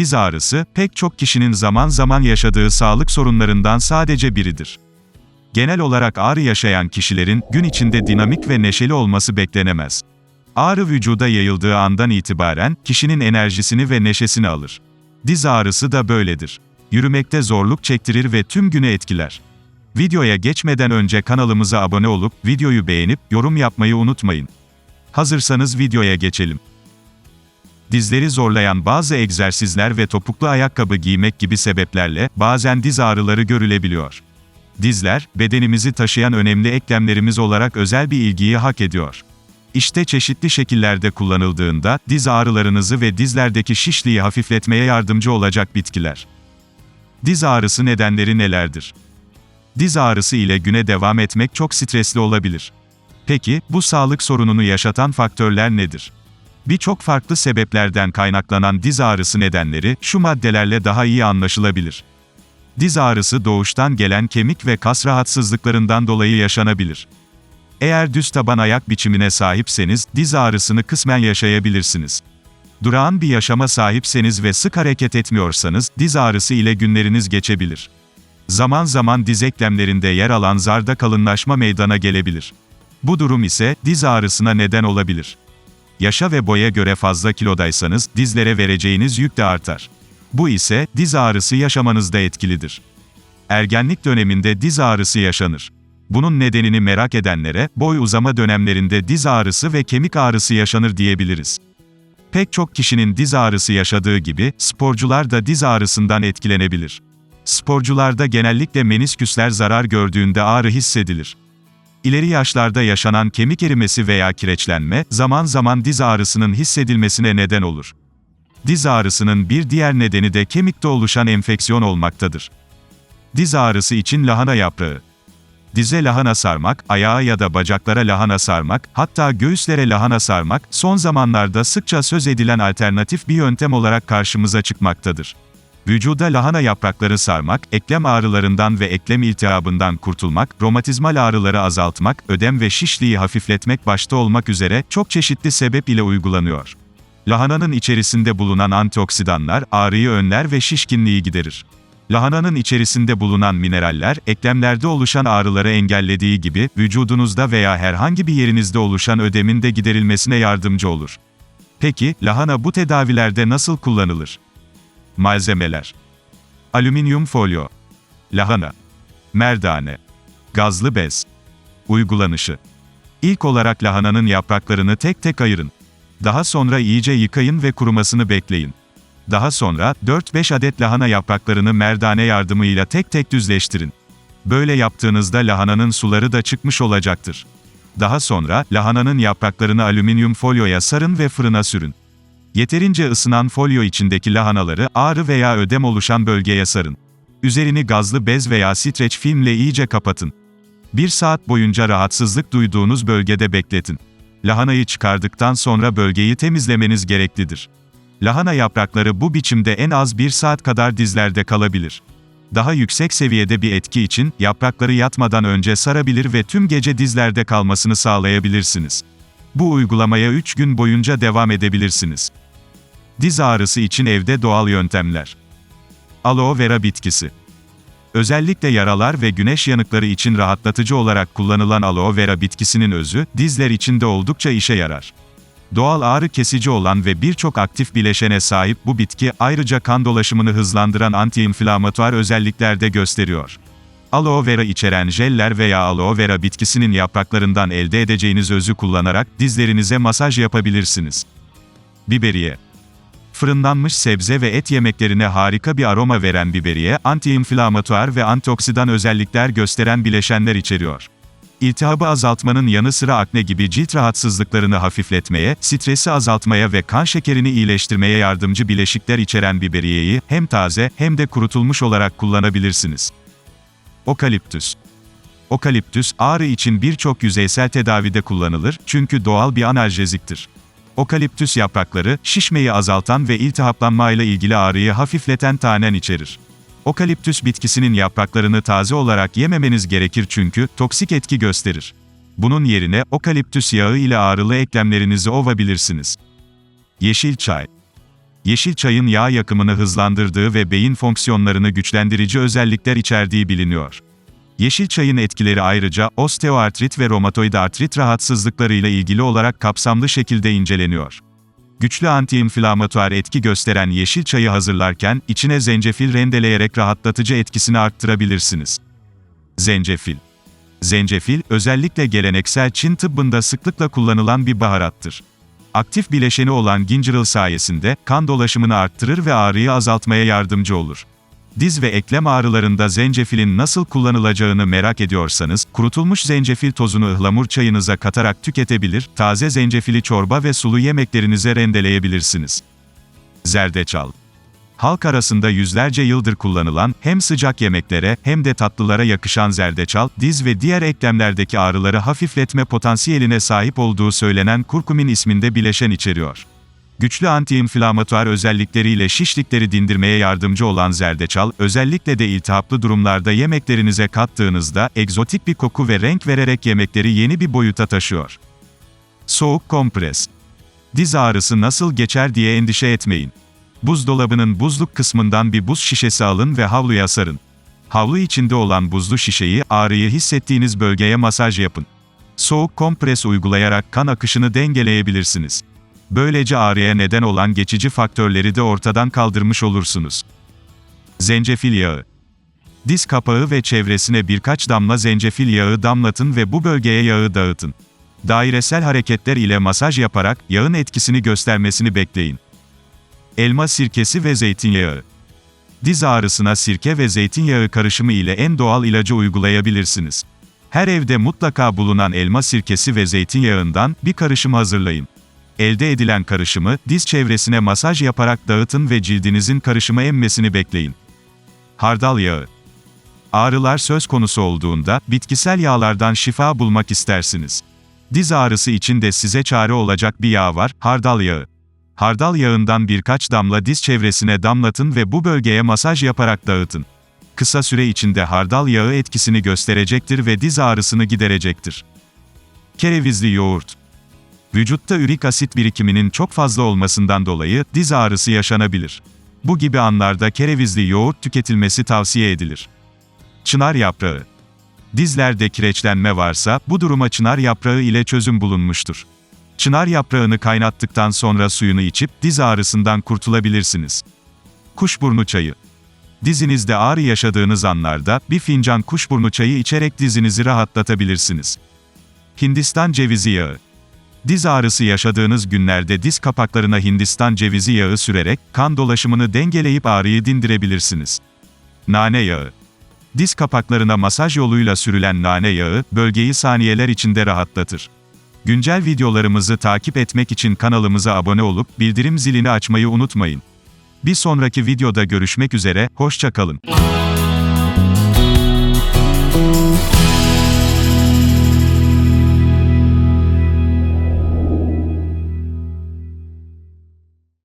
Diz ağrısı, pek çok kişinin zaman zaman yaşadığı sağlık sorunlarından sadece biridir. Genel olarak ağrı yaşayan kişilerin gün içinde dinamik ve neşeli olması beklenemez. Ağrı vücuda yayıldığı andan itibaren kişinin enerjisini ve neşesini alır. Diz ağrısı da böyledir. Yürümekte zorluk çektirir ve tüm günü etkiler. Videoya geçmeden önce kanalımıza abone olup videoyu beğenip yorum yapmayı unutmayın. Hazırsanız videoya geçelim. Dizleri zorlayan bazı egzersizler ve topuklu ayakkabı giymek gibi sebeplerle bazen diz ağrıları görülebiliyor. Dizler, bedenimizi taşıyan önemli eklemlerimiz olarak özel bir ilgiyi hak ediyor. İşte çeşitli şekillerde kullanıldığında diz ağrılarınızı ve dizlerdeki şişliği hafifletmeye yardımcı olacak bitkiler. Diz ağrısı nedenleri nelerdir? Diz ağrısı ile güne devam etmek çok stresli olabilir. Peki, bu sağlık sorununu yaşatan faktörler nedir? Birçok farklı sebeplerden kaynaklanan diz ağrısı nedenleri şu maddelerle daha iyi anlaşılabilir. Diz ağrısı doğuştan gelen kemik ve kas rahatsızlıklarından dolayı yaşanabilir. Eğer düz taban ayak biçimine sahipseniz, diz ağrısını kısmen yaşayabilirsiniz. Durağan bir yaşama sahipseniz ve sık hareket etmiyorsanız, diz ağrısı ile günleriniz geçebilir. Zaman zaman diz eklemlerinde yer alan zarda kalınlaşma meydana gelebilir. Bu durum ise, diz ağrısına neden olabilir. Yaşa ve boya göre fazla kilodaysanız, dizlere vereceğiniz yük de artar. Bu ise, diz ağrısı yaşamanızda etkilidir. Ergenlik döneminde diz ağrısı yaşanır. Bunun nedenini merak edenlere, boy uzama dönemlerinde diz ağrısı ve kemik ağrısı yaşanır diyebiliriz. Pek çok kişinin diz ağrısı yaşadığı gibi, sporcular da diz ağrısından etkilenebilir. Sporcularda genellikle menisküsler zarar gördüğünde ağrı hissedilir. İleri yaşlarda yaşanan kemik erimesi veya kireçlenme, zaman zaman diz ağrısının hissedilmesine neden olur. Diz ağrısının bir diğer nedeni de kemikte oluşan enfeksiyon olmaktadır. Diz ağrısı için lahana yaprağı. Dize lahana sarmak, ayağa ya da bacaklara lahana sarmak, hatta göğüslere lahana sarmak, son zamanlarda sıkça söz edilen alternatif bir yöntem olarak karşımıza çıkmaktadır. Vücuda lahana yaprakları sarmak, eklem ağrılarından ve eklem iltihabından kurtulmak, romatizmal ağrıları azaltmak, ödem ve şişliği hafifletmek başta olmak üzere çok çeşitli sebep ile uygulanıyor. Lahananın içerisinde bulunan antioksidanlar, ağrıyı önler ve şişkinliği giderir. Lahananın içerisinde bulunan mineraller, eklemlerde oluşan ağrıları engellediği gibi, vücudunuzda veya herhangi bir yerinizde oluşan ödemin de giderilmesine yardımcı olur. Peki, lahana bu tedavilerde nasıl kullanılır? Malzemeler Alüminyum folyo Lahana Merdane Gazlı bez Uygulanışı İlk olarak lahananın yapraklarını tek tek ayırın. Daha sonra iyice yıkayın ve kurumasını bekleyin. Daha sonra, 4-5 adet lahana yapraklarını merdane yardımıyla tek tek düzleştirin. Böyle yaptığınızda lahananın suları da çıkmış olacaktır. Daha sonra, lahananın yapraklarını alüminyum folyoya sarın ve fırına sürün. Yeterince ısınan folyo içindeki lahanaları, ağrı veya ödem oluşan bölgeye sarın. Üzerini gazlı bez veya streç filmle iyice kapatın. Bir saat boyunca rahatsızlık duyduğunuz bölgede bekletin. Lahanayı çıkardıktan sonra bölgeyi temizlemeniz gereklidir. Lahana yaprakları bu biçimde en az bir saat kadar dizlerde kalabilir. Daha yüksek seviyede bir etki için, yaprakları yatmadan önce sarabilir ve tüm gece dizlerde kalmasını sağlayabilirsiniz. Bu uygulamaya 3 gün boyunca devam edebilirsiniz. Diz ağrısı için evde doğal yöntemler. Aloe vera bitkisi. Özellikle yaralar ve güneş yanıkları için rahatlatıcı olarak kullanılan aloe vera bitkisinin özü, dizler için de oldukça işe yarar. Doğal ağrı kesici olan ve birçok aktif bileşene sahip bu bitki, ayrıca kan dolaşımını hızlandıran antiinflamatuar özellikler de gösteriyor. Aloe vera içeren jeller veya aloe vera bitkisinin yapraklarından elde edeceğiniz özü kullanarak dizlerinize masaj yapabilirsiniz. Biberiye Fırınlanmış sebze ve et yemeklerine harika bir aroma veren biberiye, antiinflamatuar ve antioksidan özellikler gösteren bileşenler içeriyor. İltihabı azaltmanın yanı sıra akne gibi cilt rahatsızlıklarını hafifletmeye, stresi azaltmaya ve kan şekerini iyileştirmeye yardımcı bileşikler içeren biberiyeyi, hem taze, hem de kurutulmuş olarak kullanabilirsiniz. Okaliptüs Okaliptüs, ağrı için birçok yüzeysel tedavide kullanılır, çünkü doğal bir analjeziktir. Okaliptüs yaprakları, şişmeyi azaltan ve iltihaplanmayla ilgili ağrıyı hafifleten tanen içerir. Okaliptüs bitkisinin yapraklarını taze olarak yememeniz gerekir çünkü toksik etki gösterir. Bunun yerine okaliptüs yağı ile ağrılı eklemlerinizi ovabilirsiniz. Yeşil çay. Yeşil çayın yağ yakımını hızlandırdığı ve beyin fonksiyonlarını güçlendirici özellikler içerdiği biliniyor. Yeşil çayın etkileri ayrıca osteoartrit ve romatoid artrit rahatsızlıklarıyla ilgili olarak kapsamlı şekilde inceleniyor. Güçlü antiinflamatuar etki gösteren yeşil çayı hazırlarken içine zencefil rendeleyerek rahatlatıcı etkisini arttırabilirsiniz. Zencefil Zencefil, özellikle geleneksel Çin tıbbında sıklıkla kullanılan bir baharattır. Aktif bileşeni olan gingerol sayesinde kan dolaşımını arttırır ve ağrıyı azaltmaya yardımcı olur. Diz ve eklem ağrılarında zencefilin nasıl kullanılacağını merak ediyorsanız, kurutulmuş zencefil tozunu ıhlamur çayınıza katarak tüketebilir, taze zencefili çorba ve sulu yemeklerinize rendeleyebilirsiniz. Zerdeçal Halk arasında yüzlerce yıldır kullanılan, hem sıcak yemeklere, hem de tatlılara yakışan zerdeçal, diz ve diğer eklemlerdeki ağrıları hafifletme potansiyeline sahip olduğu söylenen kurkumin isminde bileşen içeriyor. Güçlü antiinflamatuar özellikleriyle şişlikleri dindirmeye yardımcı olan zerdeçal, özellikle de iltihaplı durumlarda yemeklerinize kattığınızda, egzotik bir koku ve renk vererek yemekleri yeni bir boyuta taşıyor. Soğuk kompres. Diz ağrısı nasıl geçer diye endişe etmeyin. Buzdolabının buzluk kısmından bir buz şişesi alın ve havluya sarın. Havlu içinde olan buzlu şişeyi, ağrıyı hissettiğiniz bölgeye masaj yapın. Soğuk kompres uygulayarak kan akışını dengeleyebilirsiniz. Böylece ağrıya neden olan geçici faktörleri de ortadan kaldırmış olursunuz. Zencefil yağı. Diz kapağı ve çevresine birkaç damla zencefil yağı damlatın ve bu bölgeye yağı dağıtın. Dairesel hareketler ile masaj yaparak yağın etkisini göstermesini bekleyin. Elma sirkesi ve zeytinyağı. Diz ağrısına sirke ve zeytinyağı karışımı ile en doğal ilacı uygulayabilirsiniz. Her evde mutlaka bulunan elma sirkesi ve zeytinyağından bir karışım hazırlayın. Elde edilen karışımı, diz çevresine masaj yaparak dağıtın ve cildinizin karışımı emmesini bekleyin. Hardal yağı. Ağrılar söz konusu olduğunda, bitkisel yağlardan şifa bulmak istersiniz. Diz ağrısı için de size çare olacak bir yağ var, hardal yağı. Hardal yağından birkaç damla diz çevresine damlatın ve bu bölgeye masaj yaparak dağıtın. Kısa süre içinde hardal yağı etkisini gösterecektir ve diz ağrısını giderecektir. Kerevizli yoğurt Vücutta ürik asit birikiminin çok fazla olmasından dolayı diz ağrısı yaşanabilir. Bu gibi anlarda kerevizli yoğurt tüketilmesi tavsiye edilir. Çınar yaprağı. Dizlerde kireçlenme varsa bu duruma çınar yaprağı ile çözüm bulunmuştur. Çınar yaprağını kaynattıktan sonra suyunu içip diz ağrısından kurtulabilirsiniz. Kuşburnu çayı. Dizinizde ağrı yaşadığınız anlarda bir fincan kuşburnu çayı içerek dizinizi rahatlatabilirsiniz. Hindistan cevizi yağı. Diz ağrısı yaşadığınız günlerde diz kapaklarına Hindistan cevizi yağı sürerek kan dolaşımını dengeleyip ağrıyı dindirebilirsiniz. Nane yağı. Diz kapaklarına masaj yoluyla sürülen nane yağı bölgeyi saniyeler içinde rahatlatır. Güncel videolarımızı takip etmek için kanalımıza abone olup bildirim zilini açmayı unutmayın. Bir sonraki videoda görüşmek üzere, hoşça kalın.